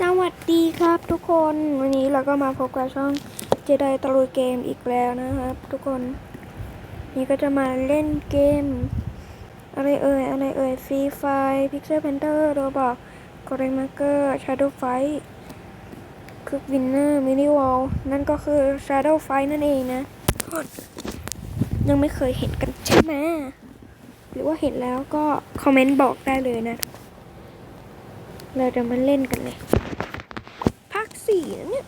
สวัสดีครับทุกคนวันนี้เราก็มาพบกับช่องเจไดตะลุยเกมอีกแล้วนะครับ ทุกคนนี่ก็จะมาเล่นเกม อะไรเอ่ยอะไรเอ่ยฟรีไฟพิกเซลเพนเตอร์โรบอกกอร์เรนมาร์เกอร์ชาร์โดไฟคึกวินเนอร์มินิวอลนั่นก็คือ Shadow Fight นั่นเองนะ ยังไม่เคยเห็นกันใช่ไหมหรือว่าเห็นแล้วก็คอมเมนต์บอกได้เลยนะเราจะมาเล่นกันเลย สี่นะเนี่ย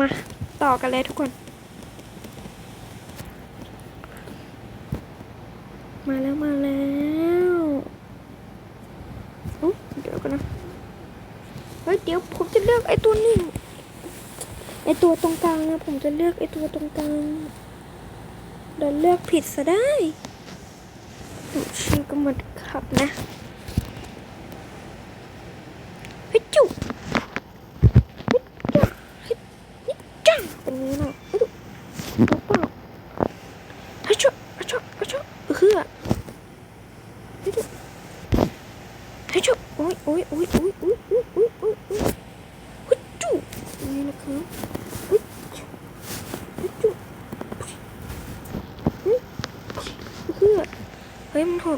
มา ต่อกันเลยทุกคน มาแล้วมาแล้วอุ๊เดี๋ยวกันนะ เฮ้ย เดี๋ยวผมจะเลือกไอ้ตัวนี้ ไอ้ตัวตรงกลางนะ ผมจะเลือกไอ้ตัวตรงกลางเดี๋ยวเลือกผิดซะได้ผมชื่อก็หมดครับนะ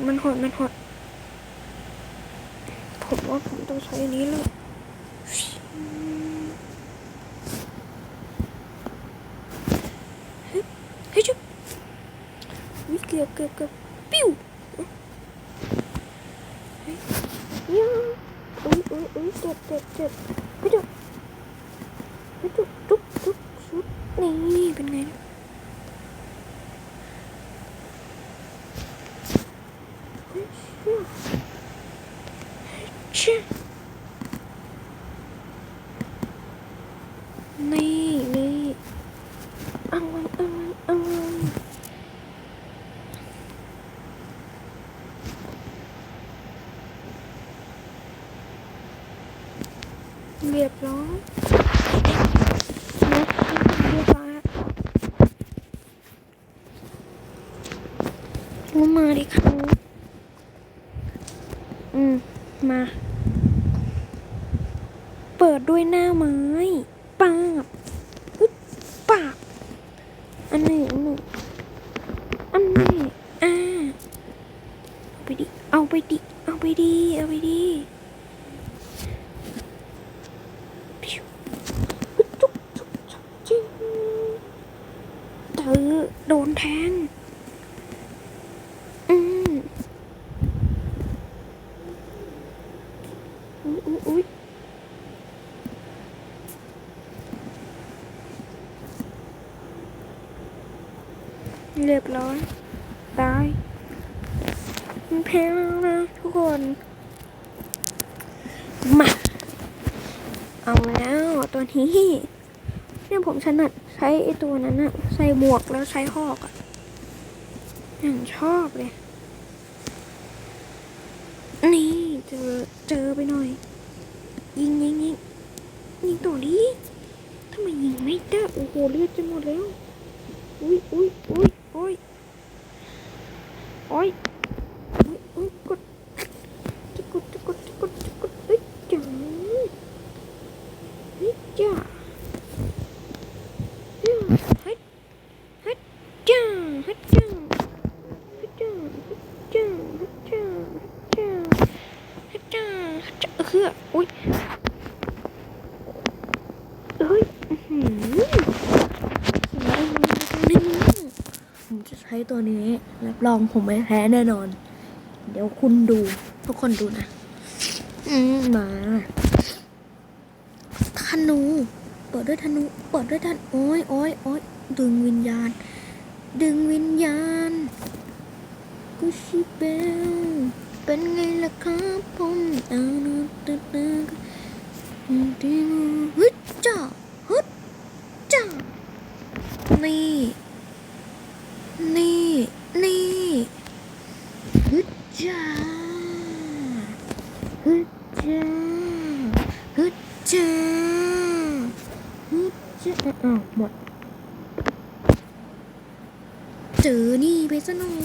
มันโหดมันโหดผมว่าผมต้องใช้อันนี้เลยเฮ้ยเฮ้ยจุ๊บวิเกือบเกือบเกือบปิ้วเฮ้ยย่าอุ้ยอุ้ยอุ้ยเจ็บเจ็บเจ็บเฮ้ยจุ๊บ นี่นี่เอาเอา ปล่อันนี้ เรียบร้อยตายมันแพ้แล้วนะทุกคน มา เอาแล้วตัวนี้เนี่ยผมถนัดใช้ไอ้ตัวนั้นอะใส่หมวกแล้วใช้หอกอะอย่างชอบเลย นี่เจอเจอไปหน่อย ยิงยิงยิงยิงตัวนี้ทำไมยิงไม่ได้โอ้โหเลือดจะหมดแล้ว Ой, ой, ой, ой. Ой. ช้ตัวนี้รับรองผมไม่แพ้แน่นอน เดี๋ยวคุณดู ทุกคนดูนะอืมมาธนูเปิดด้วยธนูเปิดด้วยธนูโอ้ยโอ้ยโอ้ยดึงวิญญาณ ดึงวิญญาณกุชิเบลเป็นไงล่ะครับผมอานุตตะดิฮึดจ้าฮึดจ้านี่ นี่ นี่ฮึจ้าฮึจ้าฮึจ้าฮึจ้าอ้าวหมดเจอนี่ไปซะหน่อย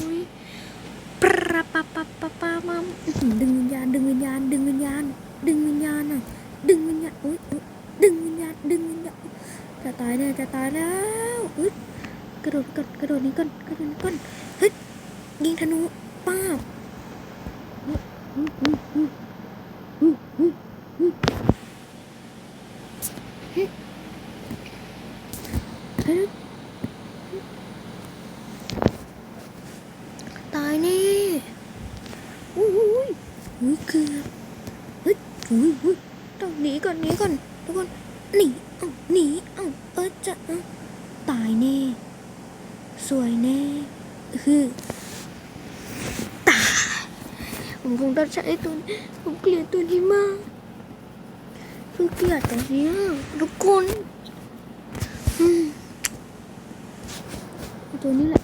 เฮ้ยยิงธนูป้าบอุ๊ยอุ๊ยอุ๊ยอุ๊ยอุ๊ยอุ๊ยอุ๊ยเฮ้ยเฮ้ยตายแน่อุ้ยอุ้ยอุ้ยเกือบเฮ้ยอุ้ยอุ้ยต้องหนีก่อนหนีก่อนทุกคนหนีเอ้าหนีเอ้าเออจะเอ้าตายแน่ สวยแน่คือตาย ผมคงต้องใช้ตัวผมเกลียดตัวนี้มากคือเกลียดแต่เนี้ยทุกคนตัวนี้แหละ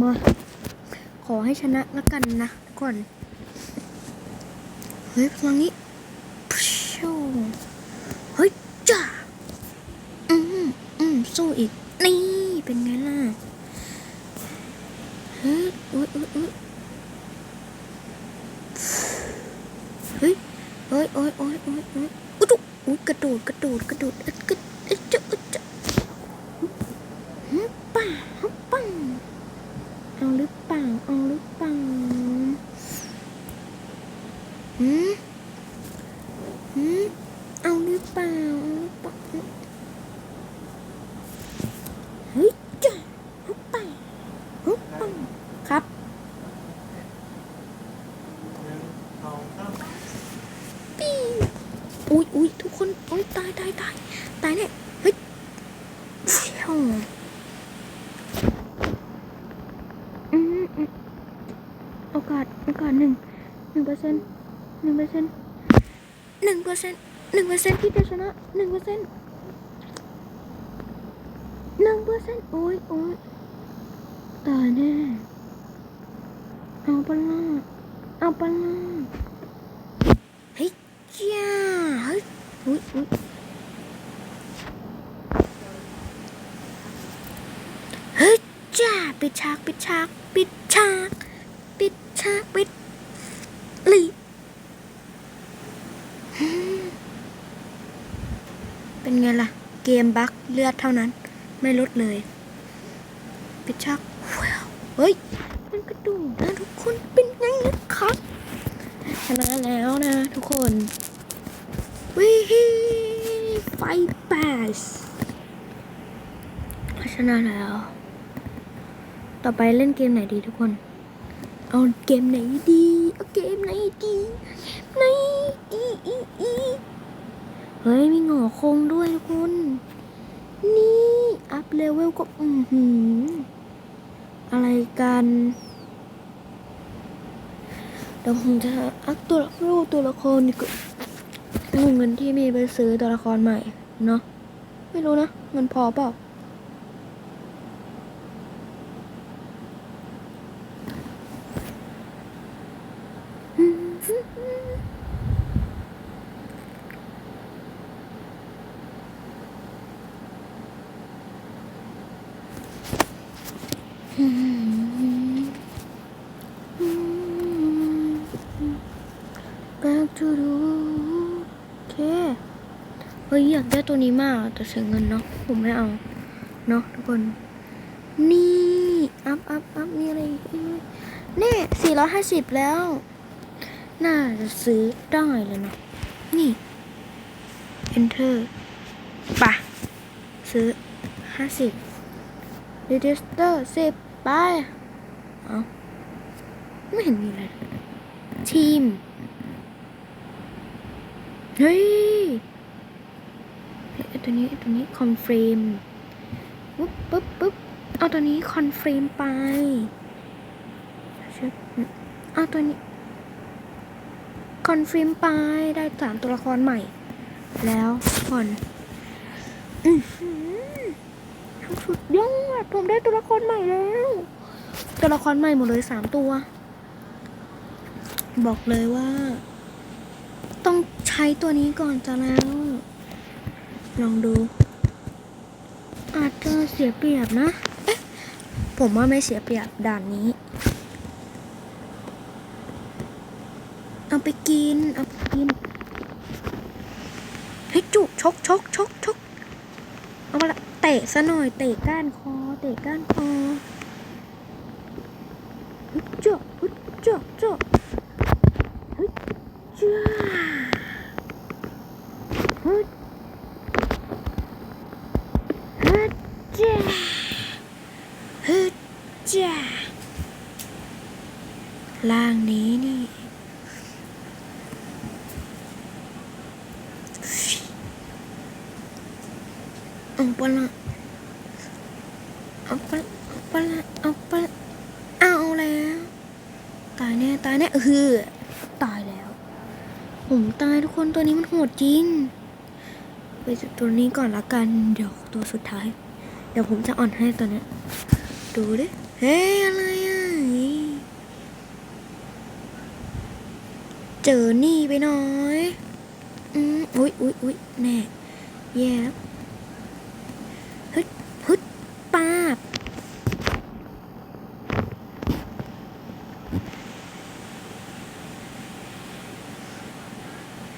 มา ขอให้ชนะและกันนะทุกคนเฮ้ยพลังนี้พชเฮ้ยจ้าอืมอืมสู้อีก นี่ เป็นไงล่ะ เฮ้ยอุ้ยอุ้ยอุ้ยเฮ้ยเฮ้ยโอ้ยโอ้ยโอ้ยโอ้ยอุ๊ยจุ๊อุ้ยกระโดดกระโดดกระโดดกระโดดจะเอ็ดจะฮึป่าฮึปังเอาหรือเปล่าเอาหรือเปล่าหืมหืมเอาหรือเปล่าเอาหรือเปล่าเฮ้ยจ้าฮึปังฮึปังครับ ปี้อุ้ยอุ้ยทุกคนอุ้ยตายตาย ตายตายเนี่ยเฮ้ยเชี่ยวอืมอืมโอกาสโอกาสหนึ่งหนึ่งเปอร์เซ็นต์หนึ่งเปอร์เซ็นต์หนึ่งเปอร์เซ็นต์หนึ่งเปอร์เซ็นต์ที่จะชนะหนึ่งเปอร์เซ็นต์หนึ่งเปอร์เซ็นต์โอ้ยโอ้ยตายแน่เอาปะล่ะเอาปะล่ะเฮ้ยจ้าเฮ้ยอุ้ยอุ้ยเฮ้ยจ้า ปิดฉากปิดฉากปิดฉากปิดฉากปิดลี่เป็นไงล่ะ เกมบั๊กเลือดเท่านั้น ไม่ลดเลย ปิดฉากเฮ้ย มันกระดูกนะทุกคนเป็นไงนะครับชนะแล้วนะทุกคนวิฮีไฟแปสชนะแล้ว ต่อไปเล่นเกมไหนดีทุกคน เอาเกมไหนดี เอาเกมไหนดีไหนดีอีอีเฮ้ยมีหงอคงด้วยทุกคน นี่ อัพเลเวลก็อือหือ อะไรกันเดี๋ยวผมจะอัพตัวรูปตัวละครดีกว่าเอาเงินที่มีไปซื้อตัวละครใหม่ เนาะไม่รู้นะเงินพอเปล่า Back to the โอเค เฮ้ยอยากได้ตัวนี้มากแต่เสียเงินเนาะผมไม่เอา เนาะทุกคน นี่ อัพอัพอัพมีอะไรอีกนี่สี่ร้อยห้าสิบแล้ว น่าจะซื้อได้เลยเนาะนี่ enter ปะซื้อห้าสิบ register สิบไป เอาไม่เห็นมีอะไร ทีม เฮ้ยเฮ้ยไอตัวนี้ไอตัวนี้คอนเฟรมปุ๊บปุ๊บปุ๊บเอาตัวนี้คอนเฟรมไปเอาตัวนี้คอนเฟรมไปได้สามตัวละครใหม่ แล้วก่อนอือหือทำสุดยอดผมได้ตัวละครใหม่แล้ว ตัวละครใหม่หมดเลยสามตัว บอกเลยว่า ใช้ตัวนี้ก่อนจะแล้ว ลองดู อาจจะเสียเปรียบนะเอ๊ะผมว่าไม่เสียเปรียบด่านนี้ เอาไปกิน เอาไปกินเฮ้ยจุชกชกชกชกเอามาละเตะซะหน่อย เตะก้านคอ เตะก้านคอฮึดเจาะฮึดเจาะเจาะฮึดจ้า ฮึดฮึดจ้าฮึดจ้าล่างนี้นี่ เอาปละเอาปละเอาปละเอาปละเอาแล้ว ตายแน่ ตายแน่เออตายแล้ว ผมตายทุกคนตัวนี้มันโหดจริง ไปจุดตัวนี้ก่อนละกัน เดี๋ยวตัวสุดท้าย เดี๋ยวผมจะอ่อนให้ตัวเนี้ย ดูดิ เฮ้ยอะไรอะ เจอนี่ไปหน่อย อืมอุ้ยอุ้ยอุ้ยแน่ แย่แล้วฮึดฮึดป้าบ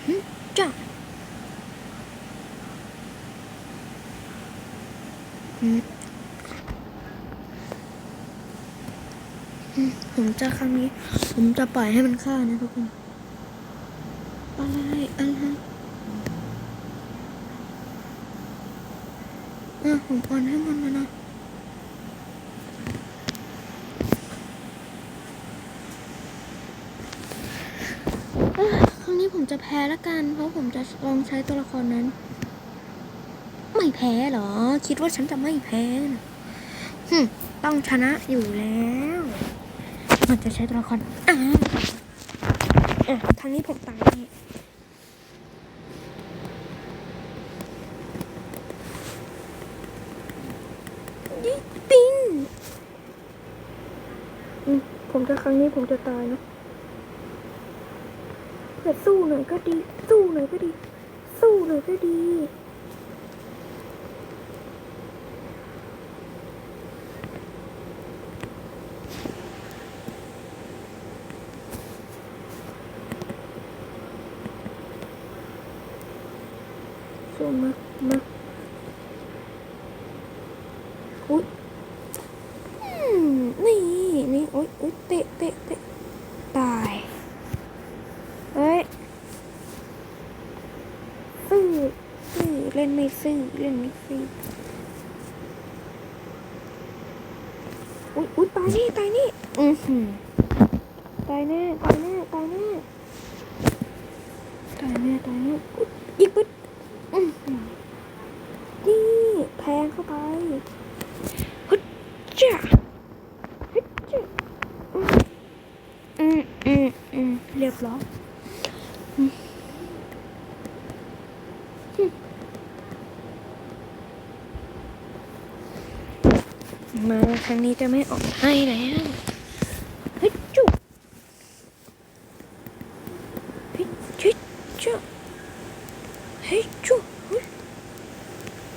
ฮึจ้ะอืมอืม ผมจะครั้งนี้ ผมจะปล่อยให้มันฆ่านะทุกคน อะไรอะไรอะผมอ่อนให้มันแล้วนะครั้งนี้ผมจะแพ้ละกัน เพราะผมจะลองใช้ตัวละครนั้น ไม่แพ้เหรอ คิดว่าฉันจะไม่แพ้นะฮึต้องชนะอยู่แล้ว มันจะใช้ตัวละครอ้าวอะครั้งนี้ผมตายแน่ยปิ้งผมจะครั้งนี้ผมจะตายเนอะแต่สู้หน่อยก็ดี สู้หน่อยก็ดี สู้หน่อยก็ดี มามาอุ้ยอืมนี่นี่อุ้ยอุ้ยเตะเตะเตะตายเฮ้ยซื่อซื่อเล่นไม่ซื่อเล่นไม่ซื่ออุ้ยอุ้ยตายนี่ตายนี่อือหือตายแน่ตายแน่ตายแน่ตายแน่ตายแน่อุ๊ยอีกปึ๊ด นี่แพงเข้าไปฮึจ้าฮึจ้าอืมอืมอืมเรียบร้อยมาครั้งนี้จะไม่ออกให้แล้วเฮ้ยจุ๊บเฮ้ยจุ๊บจุ๊บเฮ้ยจุ๊บเฮ้ย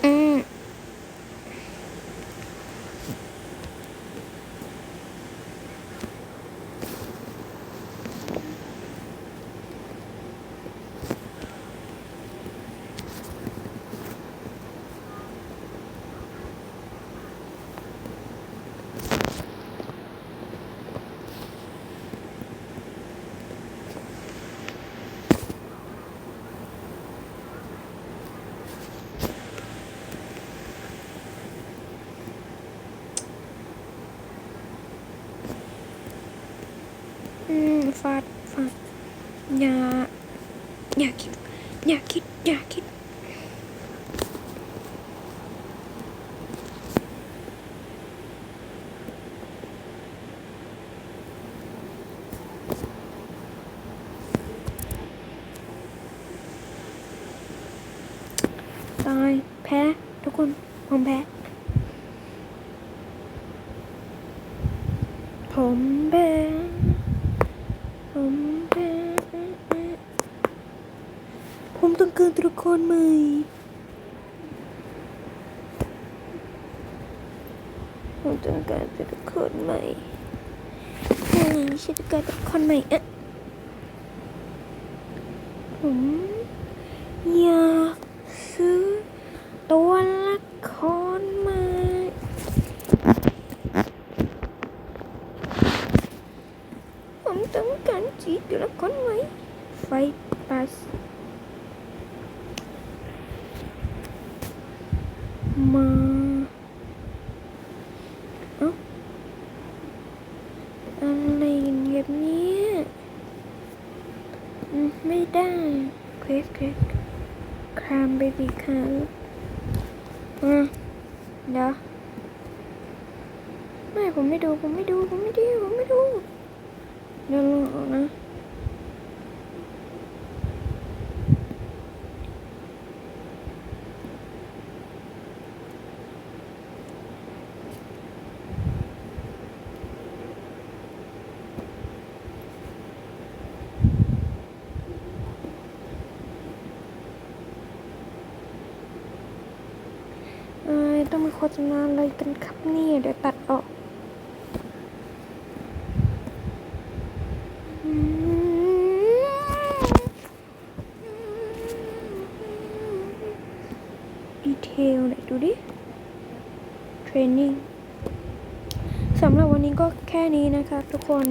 อืมอืม ฟาดฟาดอย่าอย่าคิด อย่าคิด อย่าคิด ตาย แพ้ ทุกคนผมแพ้ ผมแพ้ ผมผมต้องการตัวละครใหม่ผมต้องการเป็นคนใหม่อืมฉันต้องการเป็นคนใหม่อะผมอยากซื้อตัวละครใหม่ผมต้องการจีบตัวละครใหม่ไฟปัส มาเอ้าอะไรกัน แบบนี้ไม่ได้เควสเควสครามเบบี้ครามอะเดี๋ยวไม่ผมไม่ดู ผมไม่ดู ผมไม่ดู ผมไม่ดู เดี๋ยวรอนะ ต้องมีโฆษณาอะไรกันครับเนี่ยเดี๋ยวตัดออกดีเทลไหนดูดิ เทรนนิ่งสำหรับวันนี้ก็แค่นี้นะครับทุกคน